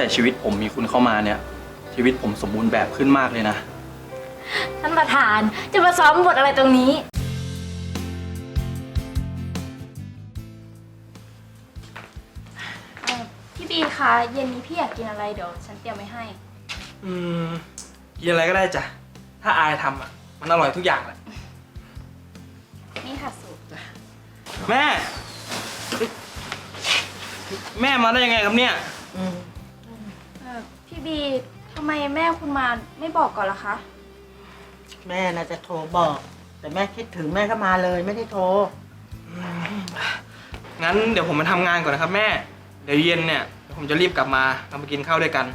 แต่ชีวิตผมมีคุณเข้ามาเนี่ย ชีวิตผมสมบูรณ์แบบขึ้นมากเลยนะ ท่านประธานจะมาซ้อมบทอะไรตรงนี้เอ่อพี่บีคะเย็นนี้พี่อยากกินอะไรเดี๋ยวฉันเตรียมไว้ให้ อืมกินอะไรก็ได้จ้ะ ถ้าอายทำอะ มันอร่อยทุกอย่างแหละ นี่ค่ะสูตรแม่เอ้ยแม่มาได้ยังไงครับเนี่ยเอ่อ พี่บีทำไมแม่คุณมาไม่บอกก่อนล่ะคะ แม่น่ะจะโทรบอก แต่แม่คิดถึงแม่ก็มาเลยไม่ได้โทร งั้นเดี๋ยวผมมาทำงานก่อนนะครับแม่ เดี๋ยวเย็นเนี่ยเดี๋ยวผมจะรีบกลับมาเรามากินข้าวด้วยกัน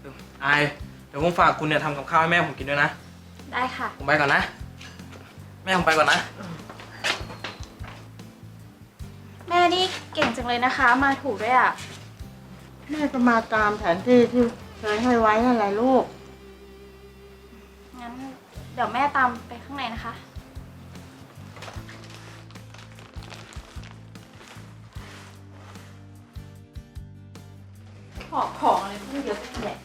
เอออายเดี๋ยวผมฝากคุณเนี่ยทำกับข้าวให้แม่ผมกินด้วยนะ ได้ค่ะ ผมไปก่อนนะ แม่ผมไปก่อนนะ แม่นี่เก่งจังเลยนะคะ มาถูกด้วยอะ แม่ก็มาตามแผนที่ที่ เคยให้ไว้นั่นแหละลูก งั้นเดี๋ยวแม่ตามไปข้างในนะคะ ขอของอะไรเพิ่งเยอะแยะ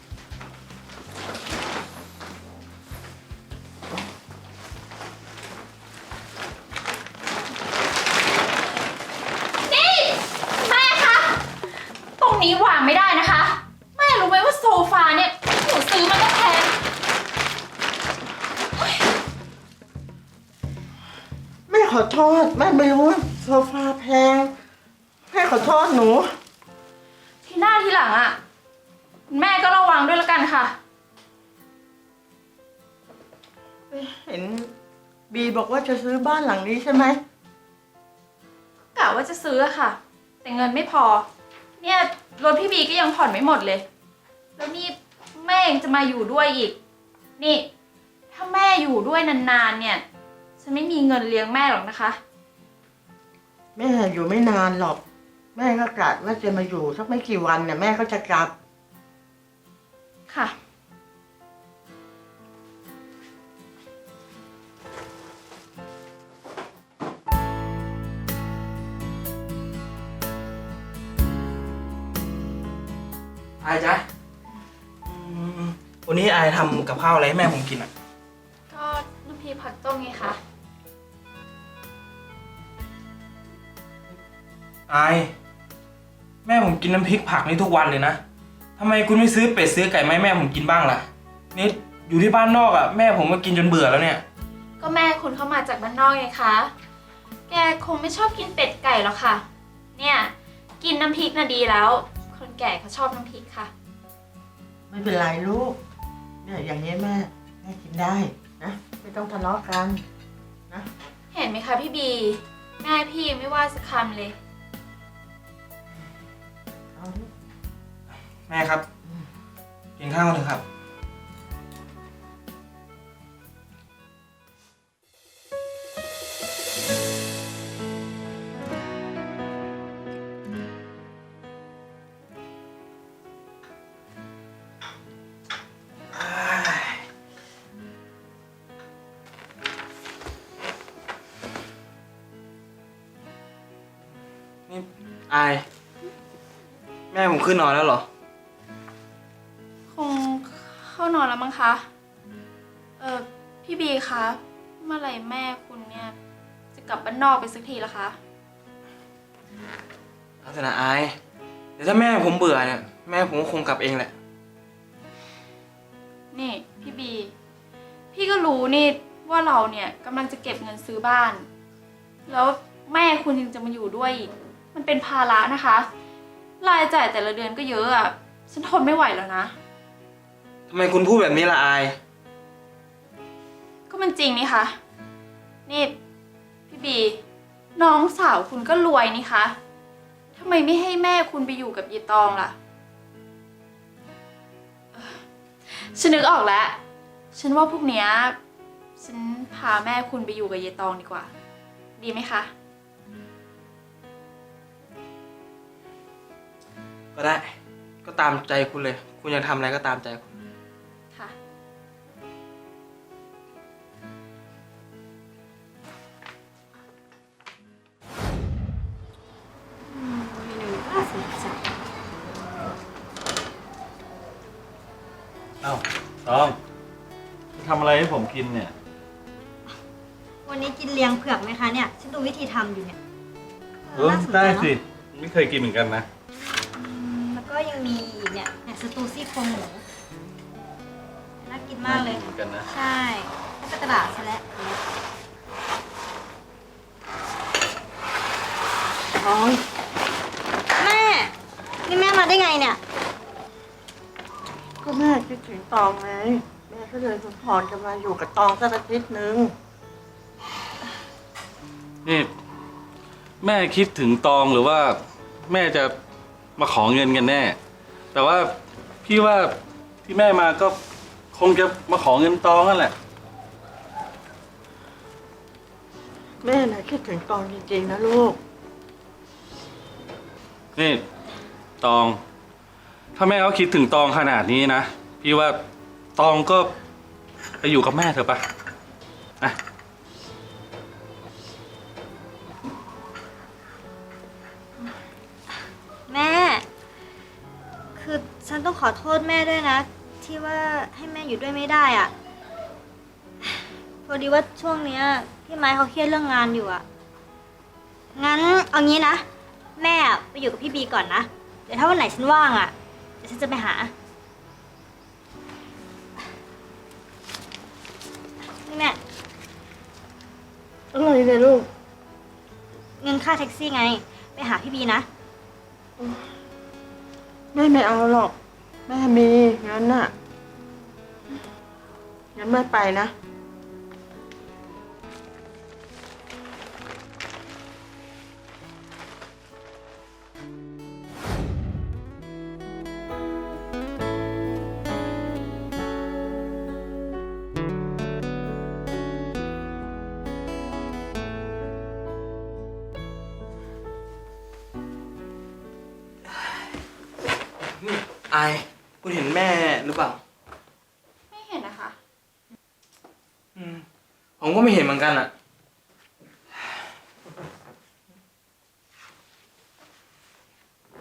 ขอโทษแม่ไม่รู้ว่าโซฟาแพง แม่ขอโทษหนู ที่หน้าที่หลังอะ่ะแม่ก็ระวังด้วยแล้วกันค่ะ เห็นบีบอกว่าจะซื้อบ้านหลังนี้ใช่ไหมกะว่าจะซื้ออะค่ะ แต่เงินไม่พอ เนี่ยรถพี่บีก็ยังผ่อนไม่หมดเลย แล้วนี่แม่ยังจะมาอยู่ด้วยอีก นี่ ถ้าแม่อยู่ด้วยนานๆเนี่ย ฉันไม่มีเงินเลี้ยงแม่หรอกนะคะ แม่อยู่ไม่นานหรอก แม่ก็กะว่าจะมาอยู่สักไม่กี่วันเนี่ยแม่ก็จะกลับ ค่ะ อายจ๊ะอืมวันนี้อายทำกับข้าวอะไรให้แม่ผมกินอะ ก็น้ำพริกผักต้มไงคะ อาย แม่ผมกินน้ำพริกผักนี่ทุกวันเลยนะทำไมคุณไม่ซื้อเป็ดซื้อไก่มาให้แม่ผมกินบ้างล่ะ นี่อยู่ที่บ้านนอกอะแม่ผมก็กินจนเบื่อแล้วเนี่ย ก็แม่คุณเข้ามาจากบ้านนอกไงคะ แกคงไม่ชอบกินเป็ดไก่หรอกค่ะ เนี่ยกินน้ำพริกน่ะดีแล้ว คนแก่เขาชอบน้ำพริกค่ะ ไม่เป็นไรลูก เนี่ยอย่างนี้แม่แม่กินได้นะ ไม่ต้องทะเลาะกัน เห็นไหมคะพี่บี แม่พี่ไม่ว่าสักคำเลย แม่ครับ กินข้าวกันเถอะครับ นี่อาย แม่ผมขึ้นนอนแล้วเหรอ นอนแล้วมั้งคะ เออพี่บีคะ เมื่อไหร่แม่คุณเนี่ย จะกลับบ้านนอกไปสักทีละคะเอาเถอะนะอายเดี๋ยวถ้าแม่ผมเบื่อเนี่ย แม่ผมก็คงกลับเองแหละ นี่พี่บี พี่ก็รู้นี่ว่าเราเนี่ยกำลังจะเก็บเงินซื้อบ้าน แล้วแม่คุณยังจะมาอยู่ด้วยอีกมันเป็นภาระนะคะ รายจ่ายแต่ละเดือนก็เยอะอะฉันทนไม่ไหวแล้วนะ ทำไมคุณพูดแบบนี้ล่ะอาย ก็มันจริงนี่คะนี่พี่บี น้องสาวคุณก็รวยนี่คะทำไมไม่ให้แม่คุณไปอยู่กับยีตองล่ะเอ่อฉันนึกออกแล้ว ฉันว่าพวกเนี้ย ฉันพาแม่คุณไปอยู่กับยีตองดีกว่า ดีไหมคะ ก็ได้ ก็ตามใจคุณเลย คุณอยากทำอะไรก็ตามใจคุณ กินเนี่ย วันนี้กินเลี้ยงเผือกไหมคะเนี่ยฉันดูวิธีทำอยู่เนี่ยเออน่าสนใจได้เนอะสิ ไม่เคยกินเหมือนกันนะแล้วก็ยังมีอีกเนี่ยเนี่ยสตูซี่โครงหมูน่ากินมากเลย เหมือนกันนะ ใช่ถ้าเป็นกระดาษซะแล้วเนี่ยน้องแม่ นี่แม่มาได้ไงเนี่ย ก็แม่คิดถึงตองไงแม่ ก็เลยพรจะมาอยู่กับตองสักอาทิตย์นึงนี่แม่คิดถึงตองหรือว่า แม่จะมาขอเงินกันแน่ แต่ว่าพี่ว่าที่แม่มาก็คงจะมาขอเงินตองนั่นแหละ แม่น่ะคิดถึงตองจริงๆนะลูก นี่ตอง ถ้าแม่เขาคิดถึงตองขนาดนี้นะ พี่ว่าตองก็ ไปอยู่กับแม่เถอะปะอะแม่ คือฉันต้องขอโทษแม่ด้วยนะ ที่ว่าให้แม่อยู่ด้วยไม่ได้อะ่ะพอดีว่าช่วงเนี้ยพี่ไม้เขาเครียดเรื่องงานอยู่อะ่ะงั้นเอางี้นะ แม่ไปอยู่กับพี่บีก่อนนะ เดี๋ยวถ้าวันไหนฉันว่างอะ่ะเดี๋ยวฉันจะไปหา แม่อะไรเนี่ยลูก เงินค่าแท็กซี่ไง ไปหาพี่บีนะ แม่ไม่เอาหรอก แม่มีงั้นน่ะงั้นแม่ไปนะ ห็นแม่หรือเปล่า ไม่เห็นนะคะ อืม ผมก็ไม่เห็นเหมือนกันอะ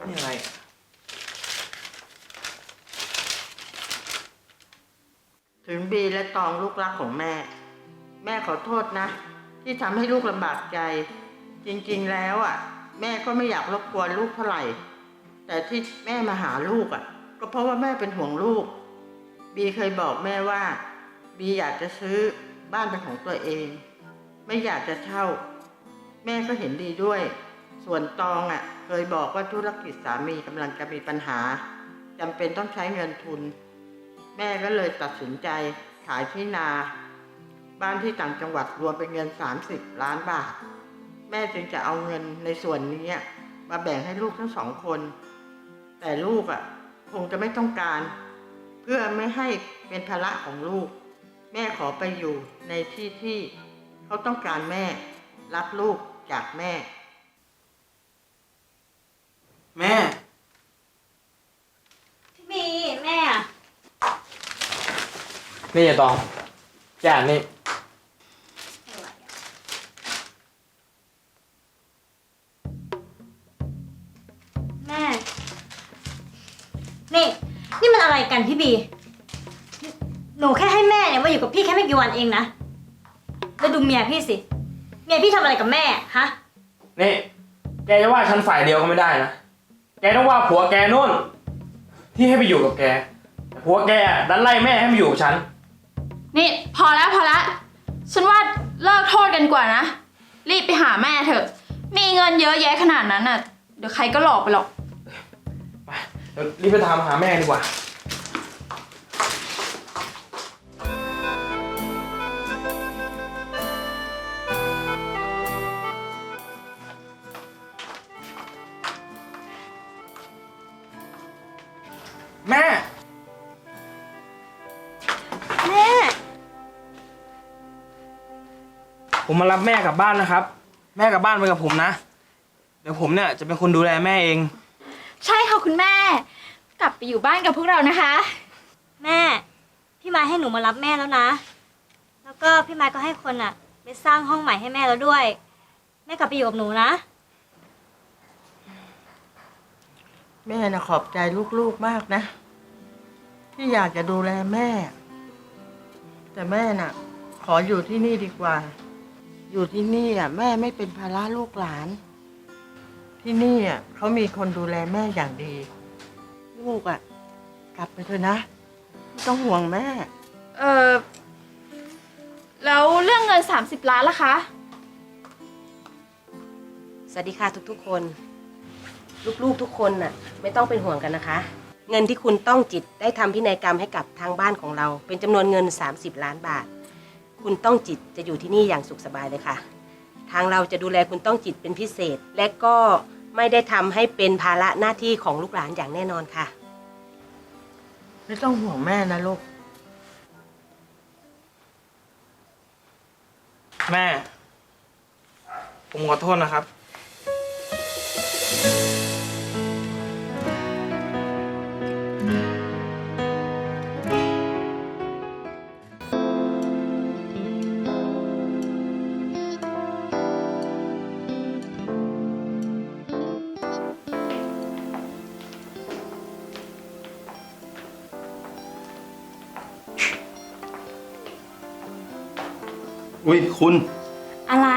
นี่อะไรอะถึงบีและตองลูกรักของแม่ แม่ขอโทษนะ ที่ทำให้ลูกลำบากใจ จริงๆแล้วอะ แม่ก็ไม่อยากรบกวนลูกเท่าไหร่ แต่ที่แม่มาหาลูกอะ ก็เพราะว่าแม่เป็นห่วงลูก บีเคยบอกแม่ว่า บีอยากจะซื้อบ้านเป็นของตัวเอง ไม่อยากจะเช่า แม่ก็เห็นดีด้วย ส่วนตองอะ เคยบอกว่าธุรกิจสามีกำลังจะมีปัญหาจำเป็นต้องใช้เงินทุน แม่ก็เลยตัดสินใจขายที่นา บ้านที่ต่างจังหวัดรวมเป็นเงิน 30 ล้านบาท แม่จึงจะเอาเงินในส่วนนี้มาแบ่งให้ลูกทั้งสองคน แต่ลูกอะ คงจะไม่ต้องการ เพื่อไม่ให้เป็นภาระของลูก แม่ขอไปอยู่ในที่ที่เขาต้องการแม่ รับลูกจากแม่ แม่ พี่บีแม่อะ นี่อย่าตองแกอ่าน กันพี่บี หนูแค่ให้แม่เนี่ยมาอยู่กับพี่แค่ไม่กี่วันเองนะ แล้วดูเมียพี่สิ เมียพี่ทำอะไรกับแม่ฮะ นี่ แกจะว่าฉันฝ่ายเดียวก็ไม่ได้นะ แกต้องว่าผัวแกนู่น ที่ให้ไปอยู่กับแกแต่ผัวแกอะดันไล่แม่ให้มาอยู่กับฉัน นี่พอแล้วพอแล้วฉันว่าเลิกโทษกันดีกว่านะ รีบไปหาแม่เถอะ มีเงินเยอะแยะขนาดนั้นน่ะ เดี๋ยวใครก็หลอกไปหรอก ไปเดี๋ยวรีบไปตามหาแม่ดีกว่า ผมมารับแม่กลับบ้านนะครับ แม่กลับบ้านไปกับผมนะ เดี๋ยวผมเนี่ยจะเป็นคนดูแลแม่เอง ใช่ค่ะคุณแม่ กลับไปอยู่บ้านกับพวกเรานะคะ แม่ พี่ไม้ให้หนูมารับแม่แล้วนะ แล้วก็พี่ไม้ก็ให้คนอะไปสร้างห้องใหม่ให้แม่แล้วด้วย แม่กลับไปอยู่กับหนูนะ แม่นะขอบใจลูกๆมากนะ ที่อยากจะดูแลแม่ แต่แม่น่ะ ขออยู่ที่นี่ดีกว่า อยู่ที่นี่อะแม่ไม่เป็นภาระลูกหลาน ที่นี่อะเขามีคนดูแลแม่อย่างดี ลูกอะ กลับไปเถอะนะไม่ต้องห่วงแม่ เออแล้วเรื่องเงิน 30 ล้านล่ะคะ สวัสดีค่ะทุกๆคน ลูกๆทุกคนน่ะ ไม่ต้องเป็นห่วงกันนะคะ เงินที่คุณต้องจิตได้ทำพินัยกรรมให้กับทางบ้านของเรา เป็นจำนวนเงิน 30 ล้านบาท คุณต้องจิตจะอยู่ที่นี่อย่างสุขสบายเลยค่ะ ทางเราจะดูแลคุณต้องจิตเป็นพิเศษ และก็ไม่ได้ทำให้เป็นภาระหน้าที่ของลูกหลานอย่างแน่นอนค่ะ ไม่ต้องห่วงแม่นะลูก แม่ ผมขอโทษนะครับอุ้ย คุณ อะไร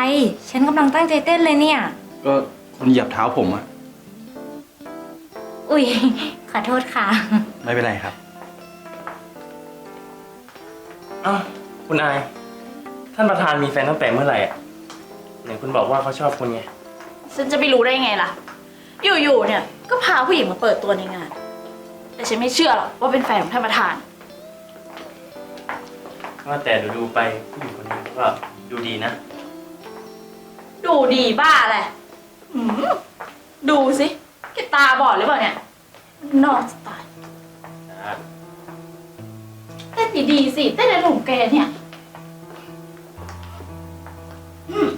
ฉันกำลังตั้งใจเต้นเลยเนี่ย ก็คุณเหยียบเท้าผมอะอุ้ยขอโทษค่ะ ไม่เป็นไรครับอ้าวคุณอาย ท่านประธานมีแฟนตั้งแต่เมื่อไหร่อะไหนคุณบอกว่าเขาชอบคุณไง ฉันจะไปรู้ได้ไงล่ะ อยู่ๆ เนี่ย ก็พาผู้หญิงมาเปิดตัวในงาน แต่ฉันไม่เชื่อหรอกว่าเป็นแฟนของท่านประธาน ว่าแต่ดูดูๆไปผู้หญิงคนนี้ก็ ดูดีนะ ดูดีบ้าแหละหืมดูสิแกตาบอดหรือเปล่าเนี่ย นอกสไตล์เต้นดีๆสิเต้นในหลุมแกเนี่ยอืม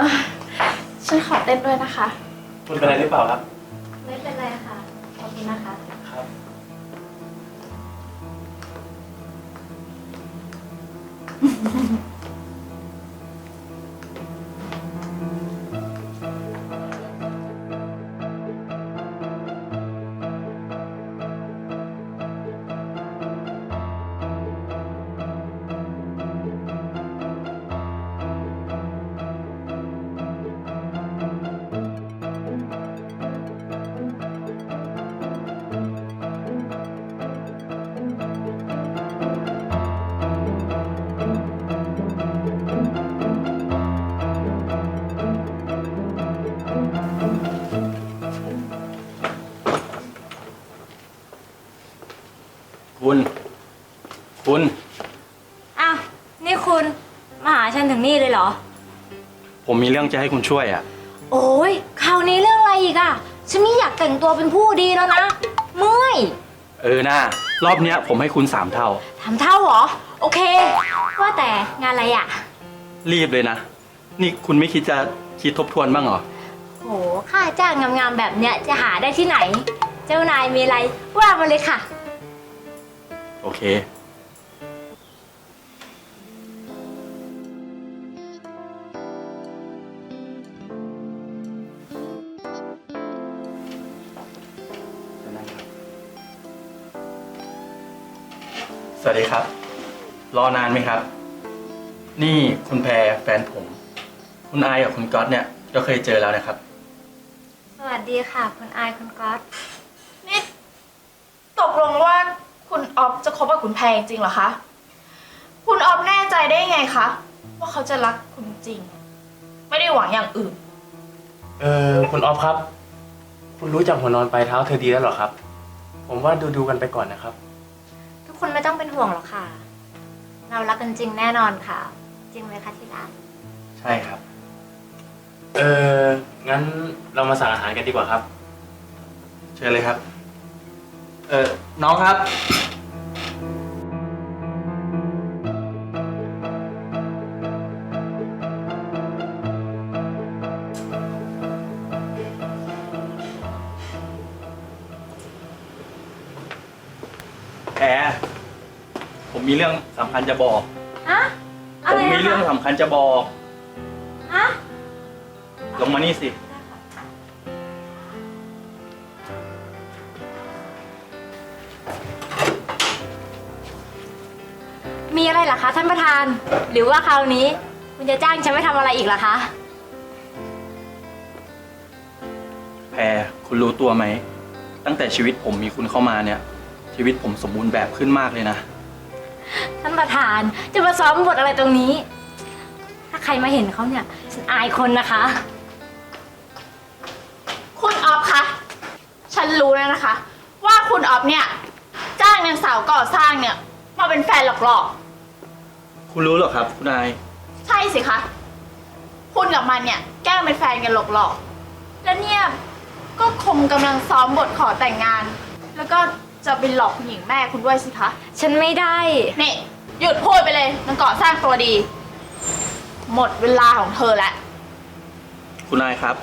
อะฉันขอเต้นด้วยนะคะ คุณเป็นอะไรหรือเปล่าครับ Bentar. คุณอ้าวนี่คุณมาหาฉันถึงนี่เลยเหรอ ผมมีเรื่องจะให้คุณช่วยอะโอ้ยคราวนี้เรื่องอะไรอีกอะฉันไม่อยากแต่งตัวเป็นผู้ดีแล้วนะ เมื่อยเออหน้ารอบเนี้ยผมให้คุณสามเท่า ทำเท่าเหรอ โอเค ว่าแต่งานอะไรอะรีบเลยนะ นี่คุณไม่คิดจะคิดทบทวนบ้างเหรอ โห ค่าจ้างงามๆแบบเนี้ยจะหาได้ที่ไหน เจ้านายมีอะไรว่ามาเลยค่ะ โอเค สวัสดีครับ รอนานไหมครับ นี่คุณแพรแฟนผม คุณอายกับคุณก๊อตเนี่ย ก็เคยเจอแล้วนะครับ สวัสดีค่ะ คุณอายคุณก๊อตนี่ตกลงว่าคุณออฟจะคบกับคุณแพงจริงเหรอคะ คุณออฟแน่ใจได้ไงคะ ว่าเขาจะรักคุณจริง ไม่ได้หวังอย่างอื่น เออคุณออฟครับ คุณรู้จักหัวนอนปลายเท้าเธอดีแล้วเหรอครับ ผมว่าดูดูๆกันไปก่อนนะครับทุก คนไม่ต้องเป็นห่วงหรอกค่ะ เรารักกันจริงแน่นอนค่ะ จริงไหมคะที่รักใช่ครับ เอองั้นเรามาสั่งอาหารกันดีกว่าครับ เชิญเลยครับ เออน้องครับ มีเรื่องสำคัญจะบอก ฮะผมมีเรื่องสำคัญจะบอก ฮะลงมานี่สิ มีอะไรหรอคะท่านประธาน หรือว่าคราวนี้ คุณจะจ้างฉันไปทำอะไรอีกหรอคะ แพรคุณรู้ตัวไหม ตั้งแต่ชีวิตผมมีคุณเข้ามาเนี่ย ชีวิตผมสมบูรณ์แบบขึ้นมากเลยนะ ท่านประธานจะมาซ้อมบทอะไรตรงนี้ ถ้าใครมาเห็นเขาเนี่ยฉันอายคนนะคะ คุณออฟคะฉันรู้แล้วนะคะ ว่าคุณออฟเนี่ย จ้างนางสาวก่อสร้างเนี่ย มาเป็นแฟนหลอกคุณรู้เหรอครับ คุณนาย ๆใช่สิคะ คุณกับมันเนี่ย แกล้งเป็นแฟนกันหลอกๆแล้วเนี่ยก็คงกำลังซ้อมบทขอแต่งงาน แล้วก็ จะไปหลอกคุณหญิงแม่คุณด้วยสิคะ ฉันไม่ได้ นี่ หยุดพูดไปเลยนางก่อสร้างตัวดี หมดเวลาของเธอแล้ว คุณนายครับ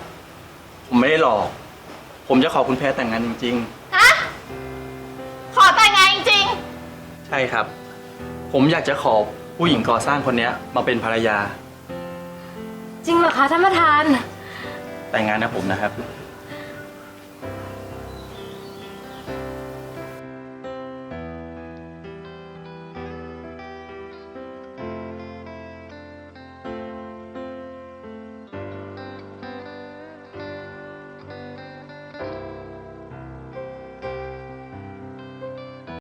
ผมไม่ได้หลอก ผมจะขอคุณแพรแต่งงานจริง ฮะ ขอแต่งงานจริง ๆ ใช่ครับ ผมอยากจะขอผู้หญิงก่อสร้างคนเนี้ยมาเป็นภรรยา จริงเหรอคะท่านประธาน แต่งงานนะผมนะครับๆ